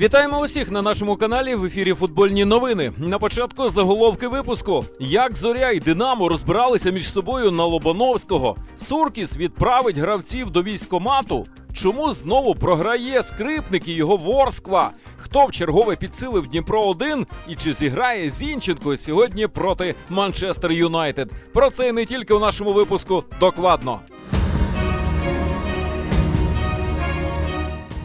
Вітаємо усіх на нашому каналі в ефірі Футбольні новини. На початку заголовки випуску: як Зоря і Динамо розбиралися між собою на Лобановського. Суркіс відправить гравців до військомату. Чому знову програє скрипник і його Ворскла? Хто в чергове підсилив Дніпро 1 і чи зіграє Зінченко сьогодні проти Манчестер Юнайтед? Про це і не тільки у нашому випуску докладно.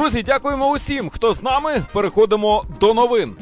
Друзі, дякуємо усім, хто з нами. Переходимо до новин.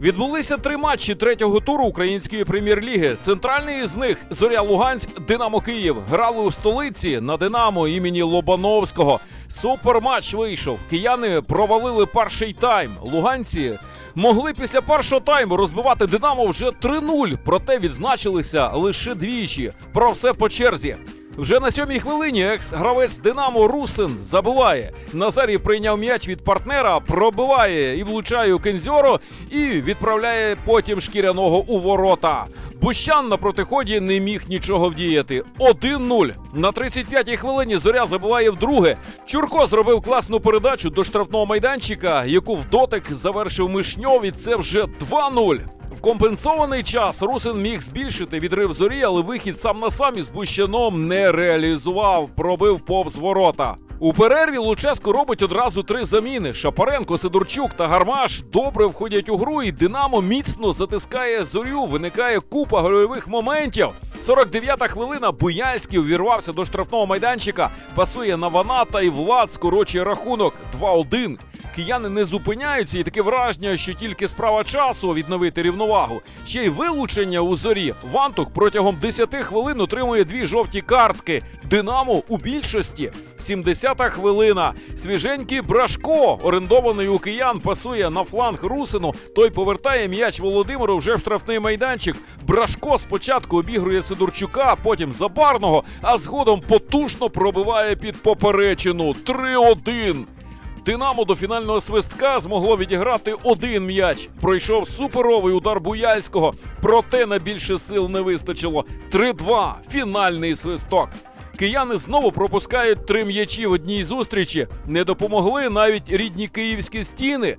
Відбулися три матчі третього туру української прем'єр-ліги. Центральний з них Зоря Луганськ, Динамо Київ. Грали у столиці на Динамо імені Лобановського. Суперматч вийшов. Кияни провалили перший тайм. Луганці могли після першого тайму розбивати Динамо вже 3-0, проте відзначилися лише двічі. Про все по черзі. Вже на сьомій хвилині екс-гравець Динамо Русин забиває. Назарій прийняв м'яч від партнера, пробиває і влучає у Кензьоро, і відправляє потім шкіряного у ворота. Бущан на протиході не міг нічого вдіяти. 1-0. На 35-й хвилині зоря забиває вдруге. Чурко зробив класну передачу до штрафного майданчика, яку в дотик завершив Мишньов, і це вже 2-0. В компенсований час Русин міг збільшити відрив зорі, але вихід сам на сам із Бущаном не реалізував, пробив повз ворота. У перерві Луческо робить одразу три заміни. Шапаренко, Сидорчук та Гармаш добре входять у гру, і Динамо міцно затискає зорю. Виникає купа гольових моментів. 49-та хвилина Буяльський увірвався до штрафного майданчика, пасує на Ваната і Влад скорочує рахунок 2-1. Кияни не зупиняються, і таке враження, що тільки справа часу відновити рівновагу. Ще й вилучення у зорі. Вантук протягом 10 хвилин отримує дві жовті картки. Динамо у більшості. 70-та хвилина. Свіженький Брашко, орендований у киян, пасує на фланг Русину. Той повертає м'яч Володимиру вже в штрафний майданчик. Брашко спочатку обігрує Сидорчука, потім Забарного, а згодом потужно пробиває під поперечину. 3-1. Динамо до фінального свистка змогло відіграти один м'яч. Пройшов суперовий удар Буяльського, проте на більше сил не вистачило. 3-2. Фінальний свисток. Кияни знову пропускають три м'ячі в одній зустрічі. Не допомогли навіть рідні київські стіни.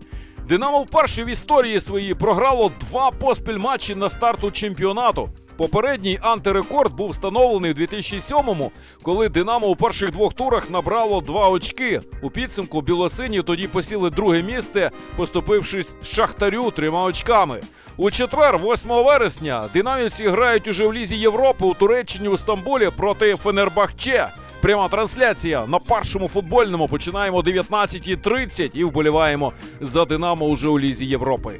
Динамо вперше в історії своїй програло два поспіль матчі на старту чемпіонату. Попередній антирекорд був встановлений у 2007-му, коли Динамо у перших двох турах набрало два очки. У підсумку білосині тоді посіли друге місце, поступившись Шахтарю трьома очками. У четвер, 8 вересня, динамівці грають уже в Лізі Європи у Туреччині у Стамбулі проти Фенербахче. Пряма трансляція на першому футбольному починаємо о 19.30 і вболіваємо за Динамо уже у Лізі Європи.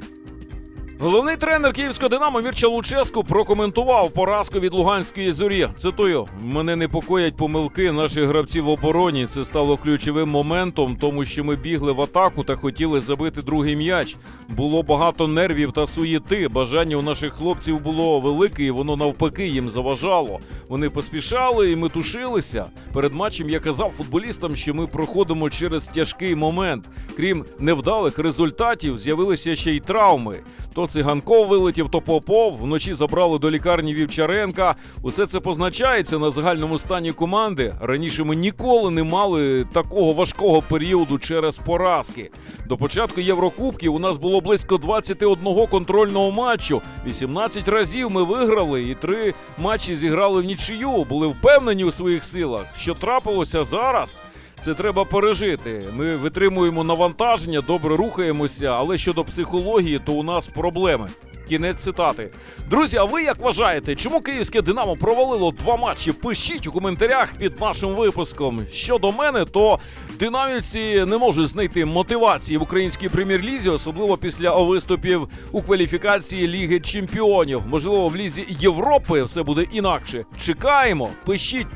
Головний тренер київського Динамо Мірча Луческу прокоментував поразку від Луганської зорі. Цитую: мене непокоять помилки наших гравців в обороні. Це стало ключовим моментом, тому що ми бігли в атаку та хотіли забити другий м'яч. Було багато нервів та суєти. Бажання у наших хлопців було велике, і воно навпаки їм заважало. Вони поспішали і ми тушилися. Перед матчем я казав футболістам, що ми проходимо через тяжкий момент. Крім невдалих результатів, з'явилися ще й травми. То циганков вилетів, то Попов. Вночі забрали до лікарні Вівчаренка. Усе це позначається на загальному стані команди. Раніше ми ніколи не мали такого важкого періоду через поразки. До початку Єврокубків у нас було близько 21 контрольного матчу. 18 разів ми виграли, і три матчі зіграли в нічию. Були впевнені у своїх силах. Що трапилося зараз? Це треба пережити. Ми витримуємо навантаження, добре рухаємося, але щодо психології, то у нас проблеми. Кінець цитати. Друзі, а ви як вважаєте, чому київське Динамо провалило два матчі? Пишіть у коментарях під нашим випуском. Щодо мене, то динамівці не можуть знайти мотивації в українській прем'єр-лізі, особливо після виступів у кваліфікації Ліги Чемпіонів. Можливо, в лізі Європи все буде інакше. Чекаємо, пишіть.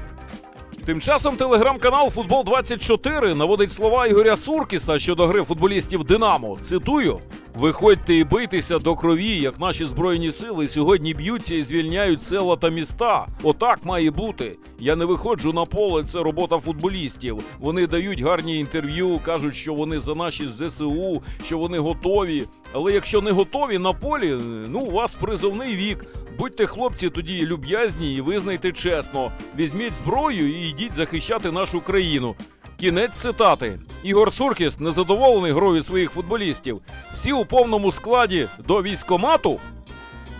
Тим часом телеграм-канал Футбол 24 наводить слова Ігоря Суркіса щодо гри футболістів Динамо. Цитую: виходьте і бийтеся до крові, як наші збройні сили сьогодні б'ються і звільняють села та міста. Отак має бути. Я не виходжу на поле. Це робота футболістів. Вони дають гарні інтерв'ю, кажуть, що вони за наші ЗСУ, що вони готові. Але якщо не готові на полі, ну у вас призовний вік. Будьте хлопці тоді люб'язні і визнайте чесно. Візьміть зброю і йдіть захищати нашу країну. Кінець цитати. Ігор Суркіс незадоволений грою своїх футболістів. Всі у повному складі до військомату.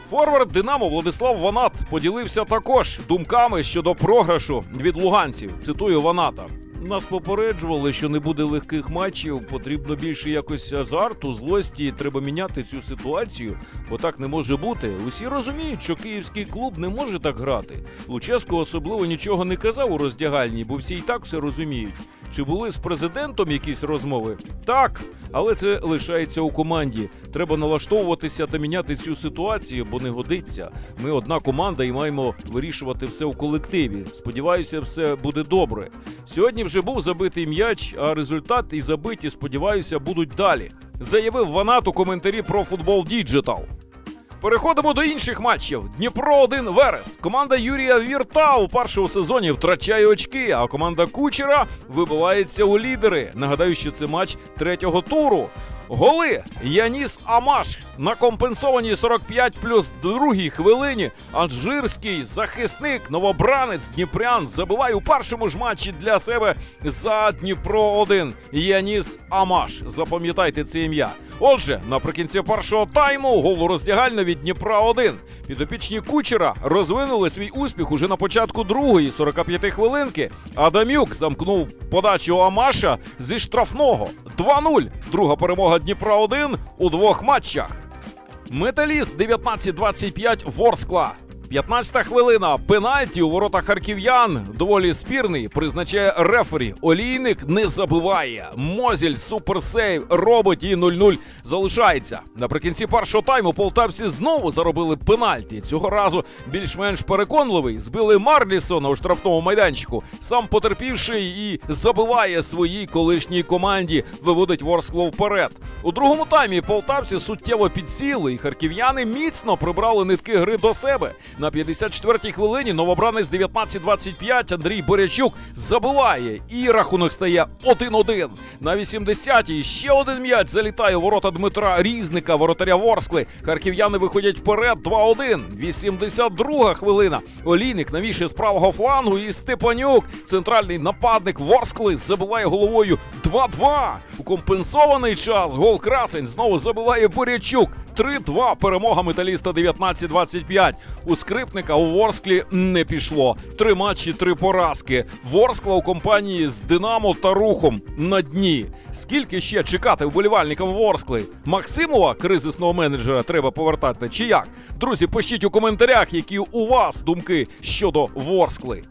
Форвард Динамо Владислав Ванат поділився також думками щодо програшу від луганців. Цитую Ваната. Нас попереджували, що не буде легких матчів. Потрібно більше якось азарту, злості. Треба міняти цю ситуацію, бо так не може бути. Усі розуміють, що київський клуб не може так грати. Луческо особливо нічого не казав у роздягальні, бо всі і так все розуміють. Чи були з президентом якісь розмови? Так, але це лишається у команді. Треба налаштовуватися та міняти цю ситуацію, бо не годиться. Ми одна команда і маємо вирішувати все у колективі. Сподіваюся, все буде добре. Сьогодні вже був забитий м'яч, а результат і забиті, сподіваюся, будуть далі. Заявив Ванат у коментарі про футбол Діджитал. Переходимо до інших матчів. Дніпро 1 Верес. Команда Юрія Вірта у першому сезоні втрачає очки, а команда Кучера вибивається у лідери. Нагадаю, що це матч третього туру. Голи Яніс Амаш на компенсованій 45 плюс другій хвилині. Алжирський захисник, новобранець Дніпрян забиває у першому ж матчі для себе за Дніпро 1 Яніс Амаш. Запам'ятайте це ім'я. Отже, наприкінці першого тайму голу роздягальна від Дніпра 1 Підопічні кучера розвинули свій успіх уже на початку другої 45 хвилинки. Адамюк замкнув подачу Амаша зі штрафного 2-0. Друга перемога Дніпра 1 у двох матчах. Металіст 19-25 Ворскла. 15 хвилина. Пенальті у воротах харків'ян. Доволі спірний. Призначає рефері. Олійник не забиває. Мозіль суперсейв робить і 0-0 залишається. Наприкінці першого тайму полтавці знову заробили пенальті. Цього разу більш-менш переконливий. Збили Марлісона у штрафному майданчику. Сам потерпівший і забиває своїй колишній команді. Виводить Ворскло вперед. У другому таймі полтавці суттєво підсіли, і харків'яни міцно прибрали нитки гри до себе. На 54-й хвилині новобранець 19-25 Андрій Борячук забиває, і рахунок стає 1-1. На 80-й ще один м'яч залітає у ворота Дмитра Різника, воротаря Ворскли. Харків'яни виходять вперед 2-1. 82 хвилина. Олійник навішує з правого флангу і Степанюк, центральний нападник Ворскли, забиває головою 2-2. У компенсований час гол Красень знову забиває Борячук. 3-2 перемога металіста 19-25. У скрипника у Ворсклі не пішло. Три матчі, три поразки. Ворскла у компанії з Динамо та Рухом на дні. Скільки ще чекати вболівальникам Ворскли? Максимова, кризисного менеджера, треба повертати чи як? Друзі, пишіть у коментарях, які у вас думки щодо Ворскли.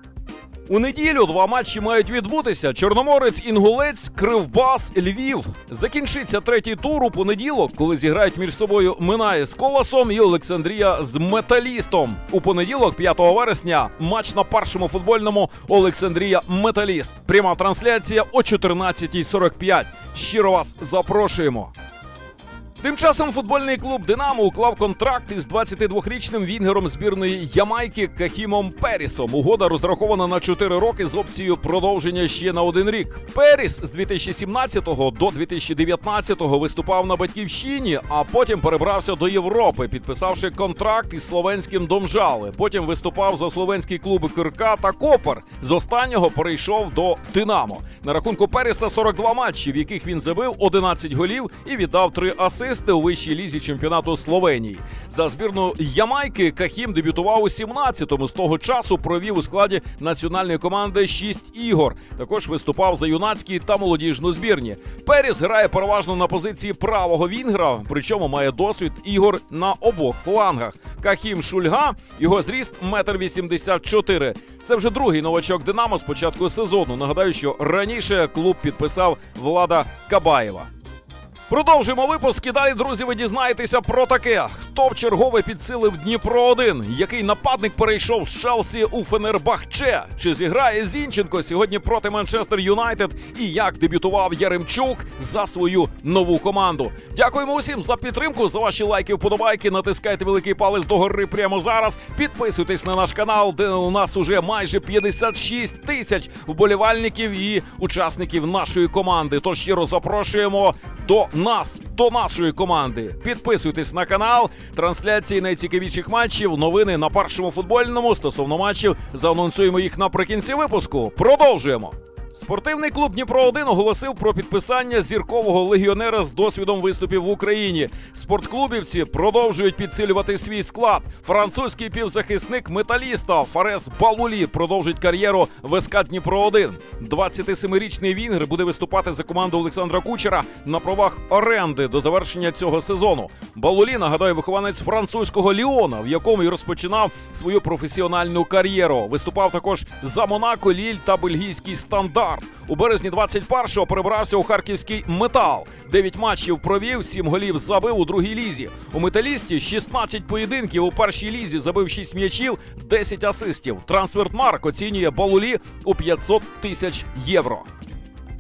У неділю два матчі мають відбутися: Чорноморець, Інгулець, Кривбас, Львів. Закінчиться третій тур у понеділок, коли зіграють між собою Минає з Колосом і Олександрія з Металістом. У понеділок, 5 вересня, матч на першому футбольному Олександрія Металіст. Пряма трансляція о 14.45. Щиро вас запрошуємо. Тим часом футбольний клуб Динамо уклав контракт із 22-річним вінгером збірної Ямайки Кахімом Перісом. Угода розрахована на 4 роки з опцією продовження ще на один рік. Періс з 2017 до 2019 виступав на батьківщині, а потім перебрався до Європи, підписавши контракт із словенським Домжали. Потім виступав за словенські клуби Кирка та Копер. З останнього перейшов до Динамо. На рахунку Періса 42 матчі, в яких він забив 11 голів і віддав 3 асисти. Асисти у вищій лізі чемпіонату Словенії. За збірну Ямайки Кахім дебютував у 17-му. З того часу провів у складі національної команди 6 ігор. Також виступав за юнацькі та молодіжну збірні. Періс грає переважно на позиції правого вінгра, причому має досвід ігор на обох флангах. Кахім Шульга, його зріст 1,84 м. Це вже другий новачок Динамо з початку сезону. Нагадаю, що раніше клуб підписав Влада Кабаєва. Продовжуємо випуск. І далі, друзі, ви дізнаєтеся про таке. Хто в чергове підсилив Дніпро 1 Який нападник перейшов з Челсі у Фенербахче? Чи зіграє Зінченко сьогодні проти Манчестер Юнайтед? І як дебютував Яремчук за свою нову команду? Дякуємо усім за підтримку, за ваші лайки, вподобайки. Натискайте великий палець догори прямо зараз. Підписуйтесь на наш канал, де у нас уже майже 56 тисяч вболівальників і учасників нашої команди. Тож щиро запрошуємо до нас, до нашої команди. Підписуйтесь на канал. Трансляції найцікавіших матчів, новини на першому футбольному стосовно матчів. Заанонсуємо їх наприкінці випуску. Продовжуємо. Спортивний клуб Дніпро 1 оголосив про підписання зіркового легіонера з досвідом виступів в Україні. Спортклубівці продовжують підсилювати свій склад. Французький півзахисник металіста Фарес Балулі продовжить кар'єру в СК Дніпро 1 27-річний Вінгр буде виступати за команду Олександра Кучера на правах оренди до завершення цього сезону. Балулі нагадаю вихованець французького Ліона, в якому й розпочинав свою професіональну кар'єру. Виступав також за Монако, Ліль та бельгійський стандарт. У березні 21-го перебрався у харківський метал. Дев'ять матчів провів, сім голів забив у другій лізі. У металісті 16 поєдинків у першій лізі забив 6 м'ячів, 10 асистів. Трансфертмарк оцінює Балулі у 500 тисяч євро.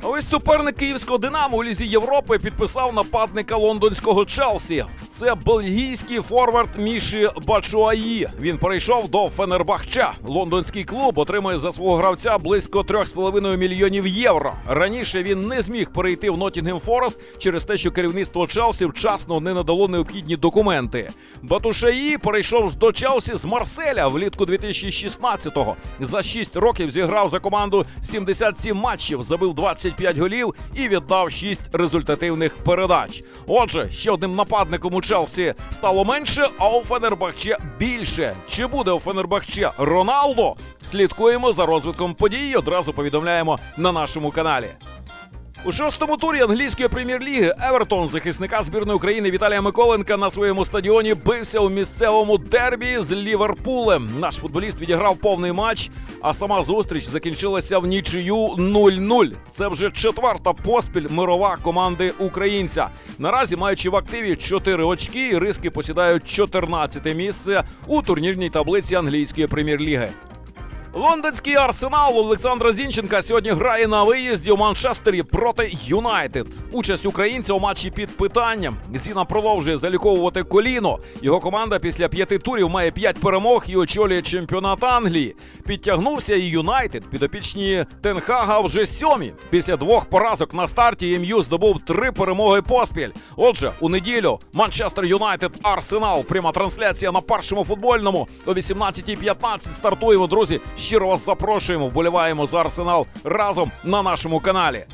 Ось суперник київського Динамо у лізі Європи підписав нападника лондонського Челсі. Це бельгійський форвард Міші Бачуаї. Він перейшов до Фенербахча. Лондонський клуб отримує за свого гравця близько 3,5 мільйонів євро. Раніше він не зміг перейти в Ноттінгем Форест через те, що керівництво Челсі вчасно не надало необхідні документи. Батушаї перейшов до Челсі з Марселя влітку 2016-го. За 6 років зіграв за команду 77 матчів, забив 25 голів і віддав 6 результативних передач. Отже, ще одним нападником у Челсі стало менше, а у Фенербахче більше. Чи буде у Фенербахче Роналдо? Слідкуємо за розвитком подій. Одразу повідомляємо на нашому каналі. У шостому турі англійської прем'єр-ліги Евертон захисника збірної України Віталія Миколенка на своєму стадіоні бився у місцевому дербі з Ліверпулем. Наш футболіст відіграв повний матч, а сама зустріч закінчилася в нічию 0-0. Це вже четверта поспіль мирова команди українця. Наразі маючи в активі 4 очки, риски посідають 14 місце у турнірній таблиці англійської прем'єр-ліги. Лондонський арсенал Олександра Зінченка сьогодні грає на виїзді у Манчестері проти Юнайтед. Участь українця у матчі під питанням. Зіна продовжує заліковувати коліно. Його команда після п'яти турів має п'ять перемог і очолює чемпіонат Англії. Підтягнувся і Юнайтед. Підопічні Тенхага вже сьомі. Після двох поразок на старті МЮ здобув три перемоги поспіль. Отже, у неділю Манчестер Юнайтед Арсенал. Пряма трансляція на першому футбольному о 18.15 стартуємо, друзі. Щиро вас запрошуємо, вболіваємо за арсенал разом на нашому каналі.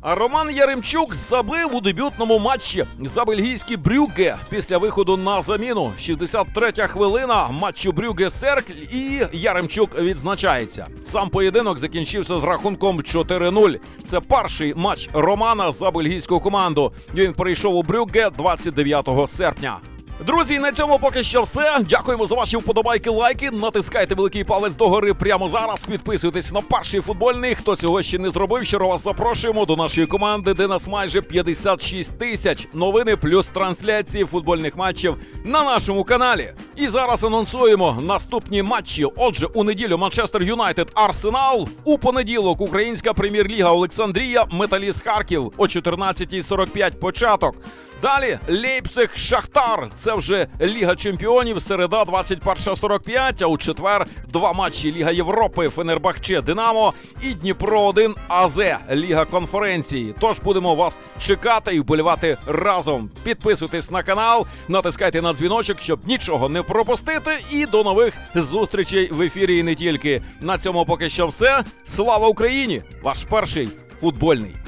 А Роман Яремчук забив у дебютному матчі за бельгійський Брюгге після виходу на заміну. 63-я хвилина матчу Брюгге Серкль і Яремчук відзначається. Сам поєдинок закінчився з рахунком 4-0. Це перший матч Романа за бельгійську команду. Він прийшов у Брюгге 29 серпня. Друзі, на цьому поки що все. Дякуємо за ваші вподобайки, лайки. Натискайте великий палець догори прямо зараз. Підписуйтесь на перший футбольний. Хто цього ще не зробив, щиро вас запрошуємо до нашої команди, де нас майже 56 тисяч. Новини плюс трансляції футбольних матчів на нашому каналі. І зараз анонсуємо наступні матчі. Отже, у неділю Манчестер Юнайтед Арсенал. У понеділок Українська прем'єр-ліга Олександрія, Металіст Харків о 14.45 початок. Далі Лейпциг Шахтар. Це вже Ліга Чемпіонів. Середа 21.45, А у четвер два матчі Ліга Європи, Фенербахче Динамо і Дніпро 1 АЗ Ліга конференції. Тож будемо вас чекати і вболівати разом. Підписуйтесь на канал, натискайте на дзвіночок, щоб нічого не пропустити. І до нових зустрічей в ефірі. І не тільки на цьому поки що все. Слава Україні! Ваш перший футбольний.